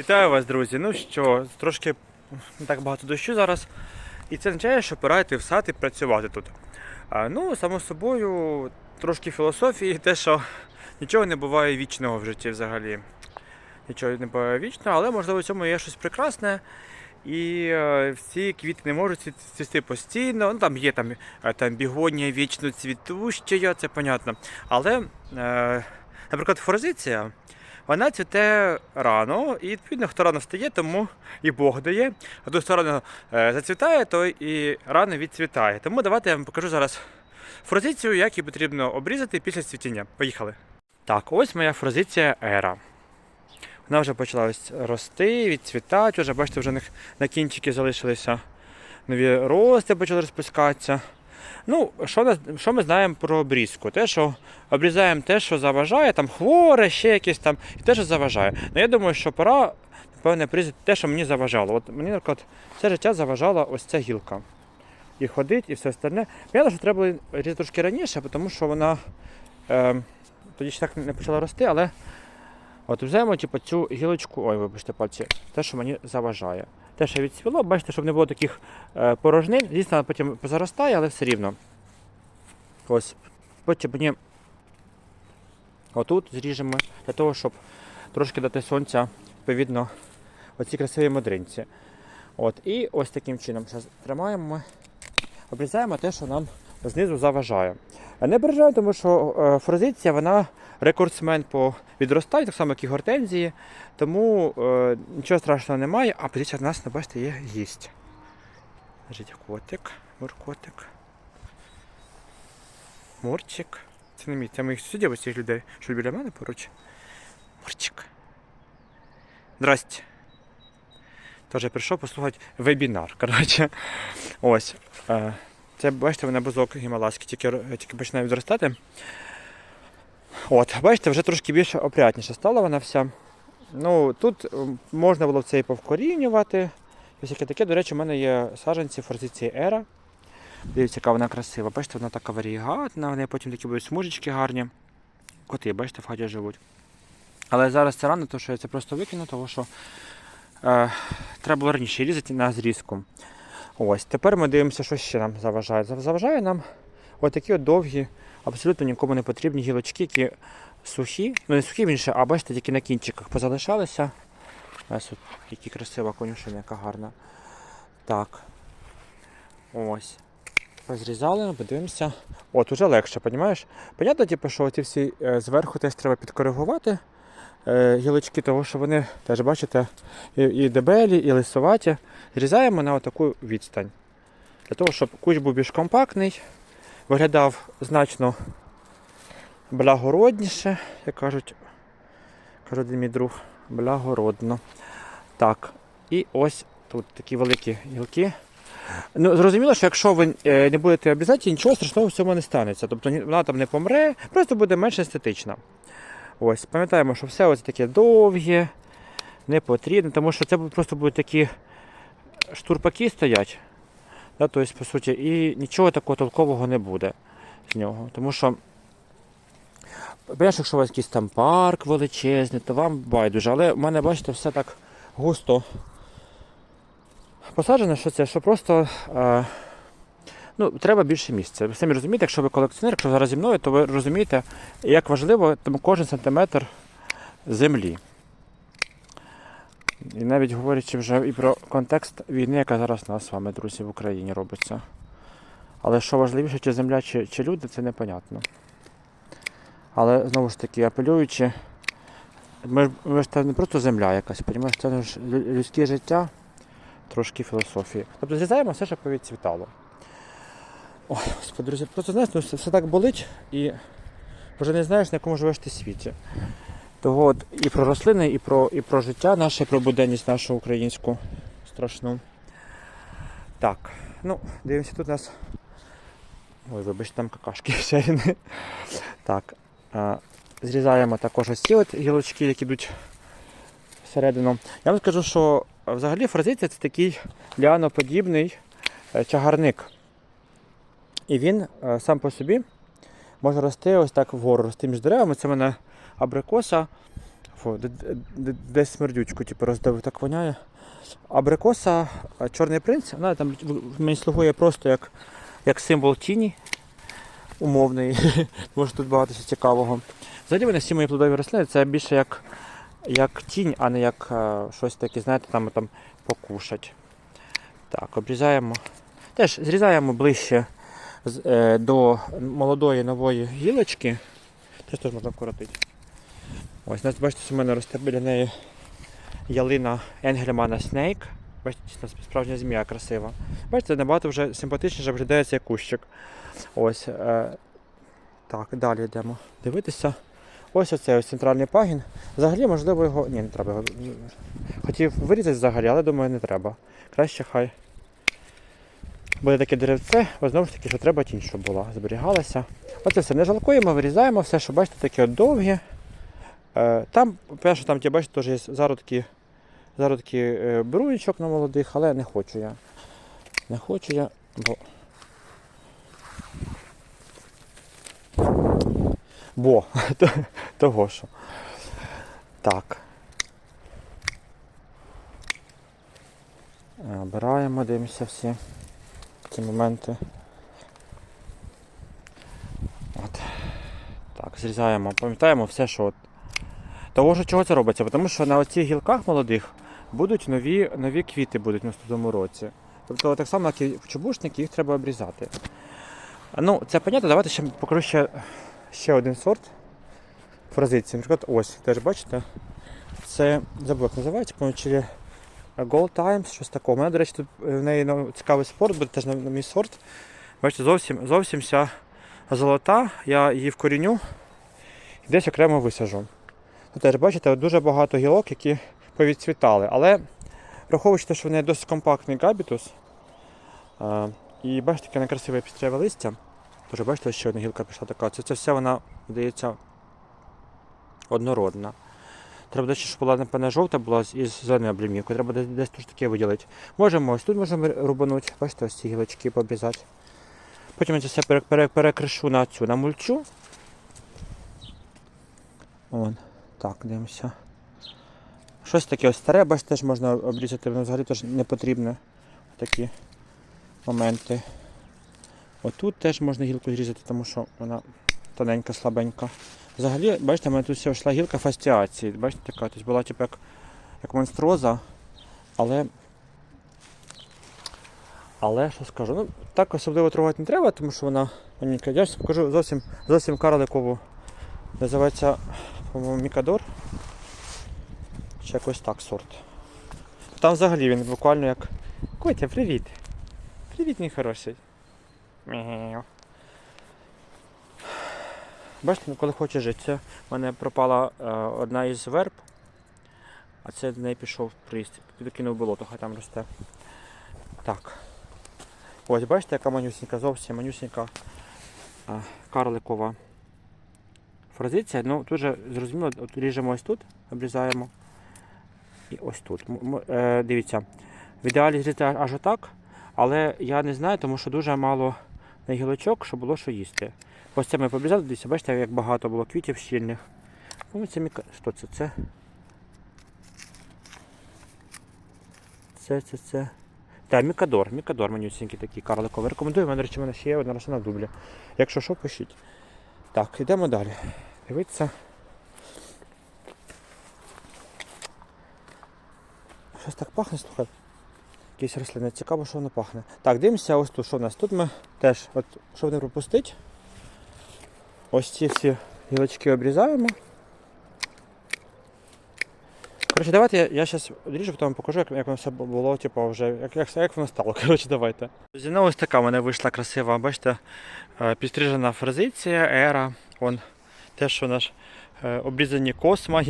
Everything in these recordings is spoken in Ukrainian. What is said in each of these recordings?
Вітаю вас, друзі. Ну що, трошки не так багато дощу зараз. І це означає, що пора йти в сад і працювати тут. А, ну, само собою, трошки філософії, те, що нічого не буває вічного в житті взагалі. Нічого не буває вічного, але можливо в цьому є щось прекрасне. І е, всі квіти не можуть цвісти постійно. Ну там є там, е, там бігонія вічно цвітуща, це понятно. Але, е, наприклад, форзиція, вона цвіте рано, і відповідно, хто рано встає, тому і Бог дає. А хто рано е, зацвітає, то і рано відцвітає. Тому давайте я вам покажу зараз форзицію, як її потрібно обрізати після цвітіння. Поїхали. Так, ось моя форзиція Ера. Вона вже почала рости, відцвітати, вже бачите, вже на кінчики залишилися нові рости, почали розпускатися. Ну, що, що ми знаємо про обрізку? Те, що обрізаємо те, що заважає, там хворе, ще якесь там, і те, що заважає. Ну я думаю, що пора, напевне, обрізати те, що мені заважало. От мені, наприклад, все життя заважала ось ця гілка. І ходить, і все остальне. Понятно, що треба було різати трошки раніше, тому що вона е, тоді ще так не почала рости, але от взяємо типу, цю гілочку, ой, вибачте, пальці, те, що мені заважає. Те, що відцвіло, бачите, щоб не було таких е, порожнин. Звісно, вона потім позаростає, але все рівно. Ось, потім мені отут зріжемо для того, щоб трошки дати сонця, відповідно, оці красиві модринці. От, і ось таким чином зараз тримаємо, обрізаємо те, що нам знизу заважає. Не переживаємо, тому що е, форзиція, вона рекордсмен по відростанню, так само, як і гортензії. Тому е, нічого страшного немає, а подивіться, в нас, ну, бачите, є гість. Лежить котик, муркотик. Мурчик. Це не мій, це моїх сусідів, ось цих людей, що біля мене поруч. Мурчик. Здрасте. Теж прийшов послухати вебінар. Коротше. Ось. Е, Це, бачите, вона бузок гімалайський, тільки, тільки починає відростати. От, бачите, вже трошки більш опрятніше стала вона вся. Ну, тут можна було це і повкорінювати. Ось таке, до речі, у мене є саджанці форзиції Ера. Дивіться, яка вона красива. Бачите, вона така варігатна, в неї потім такі будуть смужечки гарні. Коти, бачите, в хаті живуть. Але зараз це рано, тому що я це просто викину, тому що е, треба було раніше різати на зрізку. Ось, тепер ми дивимося, що ще нам заважає. Заважає нам отакі от довгі, абсолютно нікому не потрібні гілочки, які сухі. Ну не сухі більше, а бачите, тільки на кінчиках позалишалися. Ось от, які красива конюшина, яка гарна. Так. Ось. Розрізали, ну, подивимося. От, уже легше, розумієш? Понятно, типу, що ці всі е, зверху теж треба підкоригувати е, гілочки, тому що вони теж бачите і, дебелі, і лисуваті. Зрізаємо на таку відстань. Для того, щоб кущ був більш компактний, виглядав значно благородніше, як кажуть, каже мій друг, благородно. Так, і ось тут такі великі гілки. Ну, зрозуміло, що якщо ви е, не будете обрізати, нічого страшного в цьому не станеться. Тобто вона там не помре, просто буде менш естетична. Ось, пам'ятаємо, що все ось таке довге, не потрібно, тому що це просто будуть такі штурпаки стоять. Да, тобто, по суті, і нічого такого толкового не буде з нього. Тому що, якщо у вас якийсь там парк величезний, то вам байдуже. Але в мене, бачите, все так густо посаджено, що це, що просто е, ну, треба більше місця. Ви самі розумієте, якщо ви колекціонер, якщо зараз зі мною, то ви розумієте, як важливо тому кожен сантиметр землі. І навіть говорячи вже і про контекст війни, яка зараз у нас з вами, друзі, в Україні робиться. Але що важливіше, чи земля, чи, чи люди, це непонятно. Але знову ж таки, апелюючи, ми ми ж це не просто земля якась, розумієш, це ж людське життя, трошки філософії. Тобто зрізаємо все, що повідцвітало. Ой, господи, друзі, просто знаєш, ну, все так болить і вже не знаєш, на якому живеш ти світі. Того от і про рослини, і про, і про життя наше, і про буденність нашу українську страшну. Так, ну, дивимося, тут у нас. Ой, вибачте, там какашки всякі. Так. Зрізаємо також ось ці от гілочки, які йдуть всередину. Я вам скажу, що взагалі фразиція це такий ліаноподібний е, чагарник. І він е, сам по собі може рости ось так вгору, рости між деревами. Це в мене абрикоса Фу, де- де- де- десь смердючку типу, роздавив, так воняє. Абрикоса, чорний принц, вона там мені слугує просто як, як символ тіні умовний. Що тут багато всього цікавого. Взагалі вони всі мої плодові рослини це більше як, як тінь, а не як е, щось таке, знаєте, там, там покушать. Так, обрізаємо. Теж зрізаємо ближче до молодої нової гілочки. Теж теж можна вкоротити. Ось, нас, бачите, в мене росте біля неї ялина Енгельмана Снейк. Бачите, справжня змія красива. Бачите, набагато вже симпатичніше виглядає цей кущик. Ось. Е, так, далі йдемо дивитися. Ось оцей ось центральний пагін. Взагалі, можливо, його. Ні, не треба його. Хотів вирізати взагалі, але думаю, не треба. Краще хай. Буде таке деревце, бо знову ж таки, що треба тінь, щоб була, зберігалася. Оце все не жалкуємо, вирізаємо все, що бачите, таке довге. Е, Там, перше, там ті, бачите, теж є зародки, зародки е, бруєчок на молодих, але не хочу я. Не хочу я, бо. Бо, того що. Так. Е, Обираємо, дивимося всі ці моменти. От. Так, зрізаємо, пам'ятаємо все, що от. Того що чого це робиться? Тому що на оцих гілках молодих будуть нові, нові квіти будуть в наступному році. Тобто так само, як і в чубушники, їх треба обрізати. Ну, це понятно, давайте ще покажу ще, ще один сорт фразиції. Наприклад, ось, теж бачите? Це забув, як називається, по-моєму, Gold Times, щось такого. У мене, до речі, тут е, в неї ну, цікавий спорт, буде теж на, на мій сорт. Бачите, зовсім, зовсім вся золота, я її вкоріню і десь окремо висажу. Тут теж бачите, дуже багато гілок, які повідцвітали. Але враховуючи те, що в неї досить компактний габітус, а, і бачите, яке некрасиве пістряве листя. Тож бачите, ще одна гілка пішла така. Це, це все вона, здається, однородна. Треба десь, щоб була, напевне, жовта була із зеленою облімівкою. Треба десь, десь теж таке виділити. Можемо ось тут можемо рубанути. Бачите, ось ці гілочки пообрізати. Потім я це все пере- пере- перекришу на цю на мульчу. Вон. Так, дивимося. Щось таке ось старе, бачите, теж можна обрізати, воно взагалі теж не потрібне. Такі моменти. Отут теж можна гілку зрізати, тому що вона тоненька, слабенька. Взагалі, бачите, в мене тут йшла гілка фастіації. Бачите, така тобто була типу як, як монстроза, але. Але що скажу? Ну, так особливо трогати не треба, тому що вона маленька. Я покажу зовсім, зовсім карликову. Називається, по-моєму, Мікадор. Чи якось так сорт. Там взагалі він буквально як. Котя, привіт! Привіт, мій хороший. Мяу. Бачите, ну, коли хоче жити, це в мене пропала е, одна із верб, а це до неї пішов приїзд. Підкинув болото, хай там росте. Так. Ось бачите, яка манюсінька, зовсім манюсінька е, карликова фразиція. Ну, тут же зрозуміло, от ріжемо ось тут, обрізаємо. І ось тут. Е, дивіться, в ідеалі зрізати аж отак, але я не знаю, тому що дуже мало на гілочок, щоб було що їсти. Ось це ми побрізали, дивіться, бачите, як багато було квітів щільних. Ну, це міка... Що це? Це? Це, це, це. Так, Мікадор, Мікадор манюсінький такий карликовий. Рекомендую, в мене, речі, в мене ще є одна рослина в дублі. Якщо що, пишіть. Так, йдемо далі. Дивіться. Щось так пахне, слухай. Якісь рослини. Цікаво, що воно пахне. Так, дивимося, ось тут, що в нас. Тут ми теж, от, щоб не пропустити, ось ці всі гілочки обрізаємо. Коротше, давайте я, зараз ріжу, потім покажу, як, як воно все було, типу, вже, як, як, як воно стало. Коротше, давайте. Друзі, ось така в мене вийшла красива, бачите, е, підстрижена фразиція, ера. Вон те, що наш е, обрізані косма.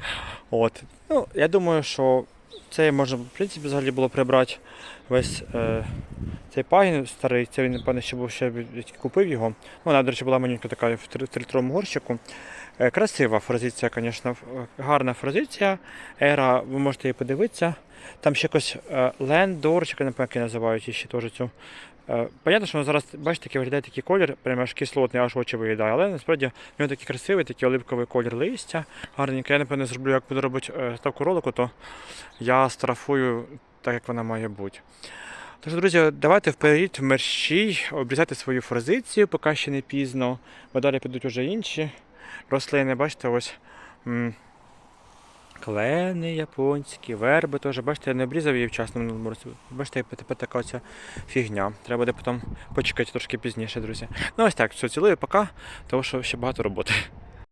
От. Ну, я думаю, що це можна, в принципі, взагалі було прибрати весь е, цей пагін старий. Це він, напевно, ще був ще купив його. Вона, до речі, була маленька така в 3-літровому горщику. Е, Красива фразиція, звісно, гарна фразиція. Ера, ви можете її подивитися. Там ще якось Лендор, чи напевно, її називають, і ще теж цю Понятно, що зараз, бачите, такий виглядає такий колір, прямо аж кислотний, аж очі виїдає, але насправді в нього такий красивий, такий оливковий колір листя. Гарненько. Я напевно зроблю, як буду робити е, ставку ролику, то я страфую так, як вона має бути. Тож, друзі, давайте вперед в мерщій, обрізати свою форзицію, поки ще не пізно, бо далі підуть вже інші рослини. Бачите, ось клени японські, верби теж. Бачите, я не обрізав її вчасно минулому році. Бачите, тепер така оця фігня. Треба буде потім почекати трошки пізніше, друзі. Ну ось так, все, цілую, пока, тому що ще багато роботи.